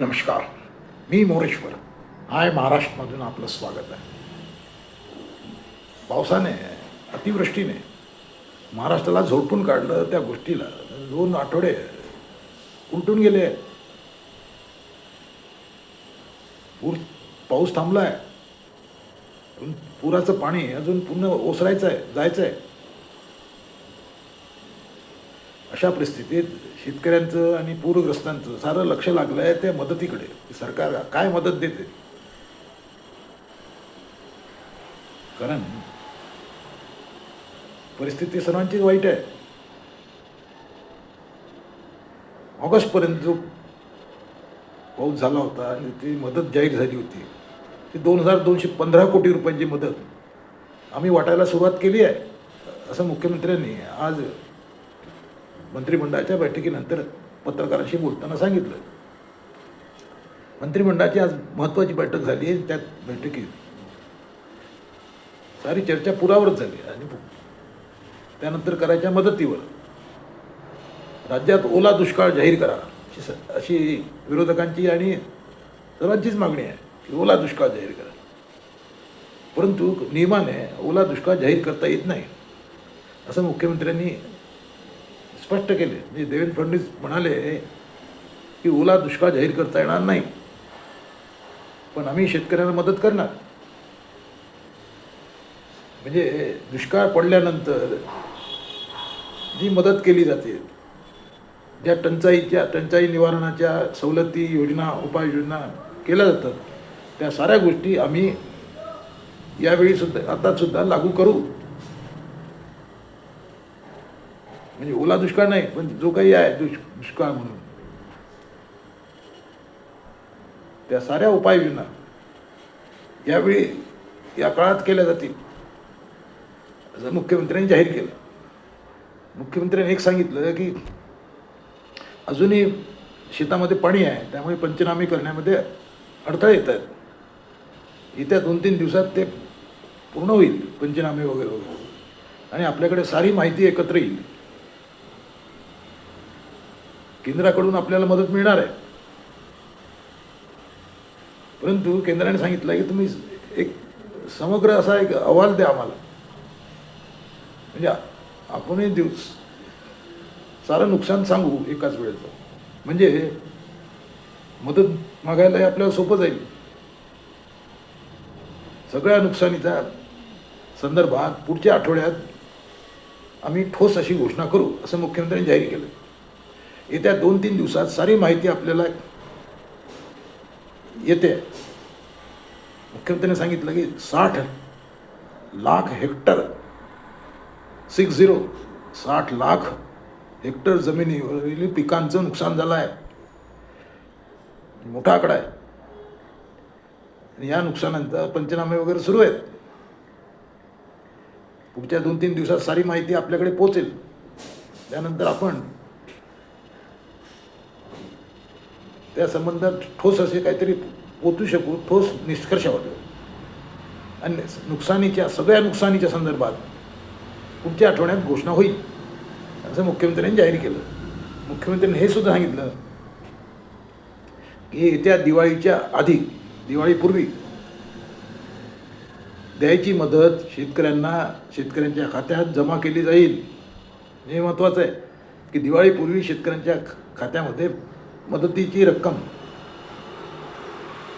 नमस्कार. मी मोरेश्वर. हाय महाराष्ट्रामधून आपलं स्वागत आहे. पावसाने अतिवृष्टीने महाराष्ट्राला झोडपून काढलं त्या गोष्टीला. दोन आठवडे उलटून गेले. पूर पाऊस थांबला आहे पुराचं पाणी अजून पुन्हा ओसरायचं आहे जायचं आहे अशा परिस्थितीत शेतकऱ्यांचं आणि पूरग्रस्तांचं सारं लक्ष लागलं आहे त्या मदतीकडे. सरकार काय मदत देते? कारण परिस्थिती सर्वांचीच वाईट आहे. ऑगस्टपर्यंत जो पाऊस झाला होता आणि ती मदत जाहीर झाली होती ती दोन हजार दोनशे पंधरा कोटी रुपयांची मदत आम्ही वाटायला सुरुवात केली आहे असं मुख्यमंत्र्यांनी आज मंत्रिमंडळाच्या बैठकीनंतर पत्रकारांशी बोलताना सांगितलं. मंत्रिमंडळाची आज महत्त्वाची बैठक झाली आहे त्या बैठकीत सारी चर्चा पुरावरच झाली आणि त्यानंतर करायच्या मदतीवर राज्यात ओला दुष्काळ जाहीर करा अशी अशी विरोधकांची आणि सर्वांचीच मागणी आहे की ओला दुष्काळ जाहीर करा. परंतु नियमाने ओला दुष्काळ जाहीर करता येत नाही असं मुख्यमंत्र्यांनी स्पष्ट केले. म्हणजे देवेंद्र फडणवीस म्हणाले की ओला दुष्काळ जाहीर करता येणार नाही. पण आम्ही शेतकऱ्यांना मदत करणार. म्हणजे दुष्काळ पडल्यानंतर जी मदत केली जाते ज्या टंचाईच्या टंचाई निवारणाच्या सवलती योजना उपाययोजना केल्या जातात त्या साऱ्या गोष्टी आम्ही यावेळी सुद्धा आता सुद्धा लागू करू. म्हणजे ओला दुष्काळ नाही पण जो काही आहे दुष् दुष्काळ म्हणून. त्या साऱ्या उपाययोजना यावेळी या काळात केल्या जातील. असं मुख्यमंत्र्यांनी जाहीर केलं. मुख्यमंत्र्यांनी एक सांगितलं की अजूनही शेतामध्ये पाणी आहे त्यामुळे पंचनामे करण्यामध्ये अडथळे येत आहेत येत्या दोन तीन दिवसात ते पूर्ण होईल पंचनामे वगैरे वगैरे. आणि आपल्याकडे सारी माहिती एकत्र येईल. केंद्राकडून आपल्याला मदत मिळणार आहे. परंतु केंद्राने सांगितलं की तुम्ही एक समग्र असा एक अहवाल द्या आम्हाला. म्हणजे आपणही दिवस सारं नुकसान सांगू एकाच वेळेचं. म्हणजे मदत मागायलाही आपल्याला सोपं जाईल. सगळ्या नुकसानीच्या संदर्भात पुढच्या आठवड्यात आम्ही ठोस अशी घोषणा करू असं मुख्यमंत्र्यांनी जाहीर केलं. येत्या दोन तीन दिवसात सारी माहिती आपल्याला येते. मुख्यमंत्र्यांनी सांगितलं की साठ लाख हेक्टर सिक्स झिरो साठ लाख हेक्टर जमिनीवरील पिकांचं नुकसान झालं आहे. मोठा आकडा आहे. आणि या नुकसानांचा पंचनामे वगैरे सुरू आहेत. पुढच्या दोन तीन दिवसात सारी माहिती आपल्याकडे पोचेल त्यानंतर आपण त्या संबंधात ठोस असे काहीतरी पोचू शकू ठोस निष्कर्षावर येऊ. आणि नुकसानीच्या सगळ्या नुकसानीच्या संदर्भात पुढच्या आठवड्यात घोषणा होईल असं मुख्यमंत्र्यांनी जाहीर केलं मुख्यमंत्र्यांनी हे सुद्धा सांगितलं की येत्या दिवाळीच्या आधी दिवाळीपूर्वी द्यायची मदत शेतकऱ्यांना शेतकऱ्यांच्या खात्यात जमा केली जाईल हे महत्त्वाचं आहे की दिवाळीपूर्वी शेतकऱ्यांच्या खात्यामध्ये मदतीची रक्कम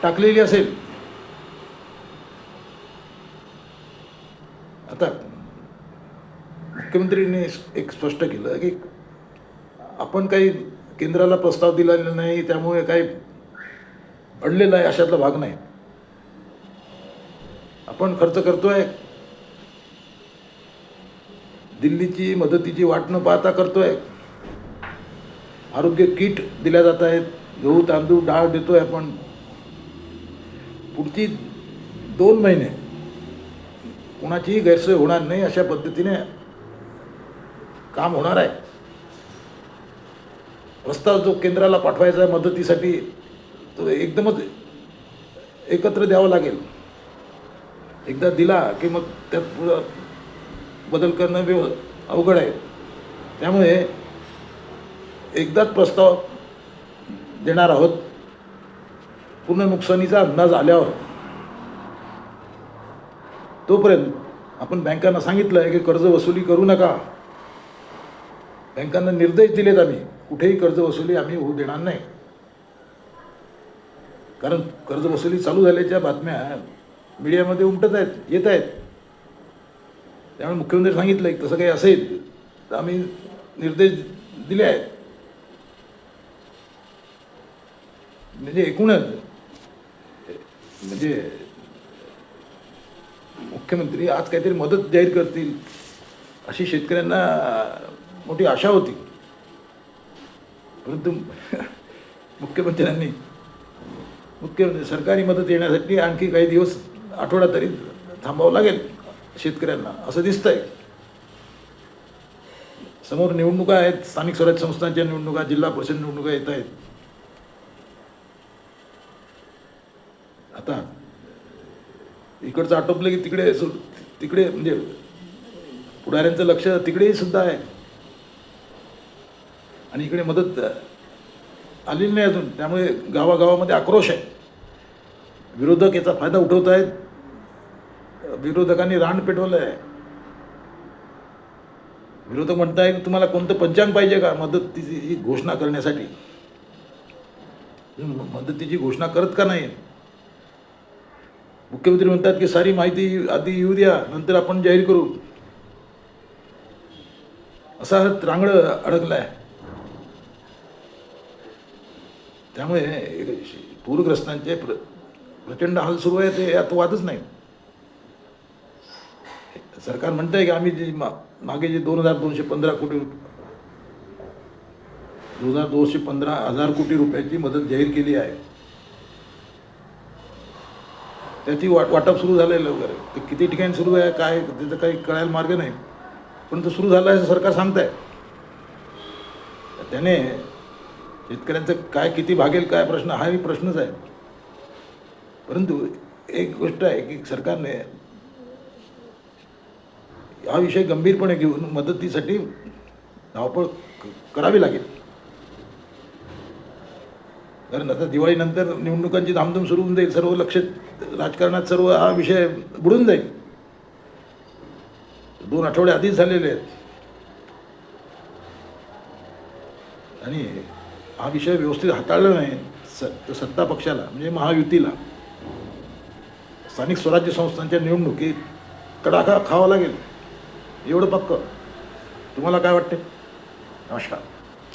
टाकलेली असेल. आता मुख्यमंत्रीने एक स्पष्ट केलं की आपण काही केंद्राला प्रस्ताव दिलेला नाही त्यामुळे काही अडलेला आहे अशातला भाग नाही. आपण खर्च करतोय. दिल्लीची मदतीची वाट न पाहता करतोय. आरोग्य किट दिल्या जात आहेत. गहू तांदूळ डाळ देतोय आपण. पुढची दोन महिने कोणाचीही गैरसोय होणार नाही अशा पद्धतीने काम होणार आहे. प्रस्ताव जो केंद्राला पाठवायचा आहे मदतीसाठी तो एकदमच एकत्र द्यावा लागेल. एकदा दिला की मग त्यात बदल करणं व्यव अवघड आहे. त्यामुळे एकदाच प्रस्ताव देणार आहोत. पूर्ण नुकसानीचा अंदाज आल्यावर. तोपर्यंत आपण बँकांना सांगितलं आहे की कर्ज वसुली करू नका. बँकांना निर्देश दिलेत आम्ही कुठेही कर्ज वसुली आम्ही होऊ देणार नाही. कारण कर्ज वसुली चालू झाल्याच्या बातम्या मीडियामध्ये उमटत आहेत येत आहेत. त्यामुळे मुख्यमंत्री सांगितलं की तसं काही असेल तर आम्ही निर्देश दिले आहेत. म्हणजे एकूणच. म्हणजे मुख्यमंत्री आज काहीतरी मदत जाहीर करतील अशी शेतकऱ्यांना मोठी आशा होती. परंतु मुख्यमंत्र्यांनी मुख्यमंत्री सरकारी मदत येण्यासाठी आणखी काही दिवस आठवडा तरी थांबावं लागेल शेतकऱ्यांना असं दिसतंय. समोर निवडणुका आहेत स्थानिक स्वराज्य संस्थांच्या निवडणुका जिल्हा परिषद निवडणुका येत आहेत. आता इकडचं आटोपलं की तिकडे सु- तिकडे म्हणजे पुढाऱ्यांचं लक्ष तिकडेही सुद्धा आहे. आणि इकडे मदत आलेली नाही अजून. त्यामुळे गावागावामध्ये आक्रोश आहे. विरोधक याचा फायदा उठवत आहेत. विरोधकांनी रान पेटवलं आहे विरोधक म्हणताय की तुम्हाला कोणतं पंचांग पाहिजे का? मदतीची घोषणा करण्यासाठी. मदतीची घोषणा करत का नाही? मुख्यमंत्री म्हणतात की सारी माहिती आधी येऊ द्या नंतर आपण जाहीर करू. असा हा रांगडं आहे त्यामुळे पूरग्रस्तांचे प्र प्रचंड हाल सुरू आहे ते यात वादच नाही. सरकार म्हणतंय की आम्ही जी मा मागे जे दोन हजार दोनशे पंधरा कोटी दोन हजार दोनशे पंधरा हजार कोटी रुपयाची मदत जाहीर केली आहे. त्याची वाट वाटप सुरू झालेलं वगैरे ते किती ठिकाणी सुरू आहे काय त्याचं काही कळायला मार्ग नाही. पण तो सुरू झाला आहे असं सरकार सांगत आहे त्याने शेतकऱ्यांचं काय किती भागेल काय प्रश्न हाही प्रश्नच आहे. परंतु एक गोष्ट आहे की सरकारने हा विषय गंभीरपणे घेऊन मदतीसाठी धावपळ करावी लागेल. कारण आता दिवाळीनंतर निवडणुकांची धामधूम सुरू होऊन जाईल सर्व लक्ष राजकारणात सर्व हा विषय बुडून जाईल. दोन आठवडे आधीच झालेले आहेत. आणि हा विषय व्यवस्थित हाताळला नाही स सत्ता पक्षाला म्हणजे महायुतीला. स्थानिक स्वराज्य संस्थांच्या निवडणुकीत कडाका खावा लागेल. एवढं पक्क. तुम्हाला काय वाटते नमस्कार.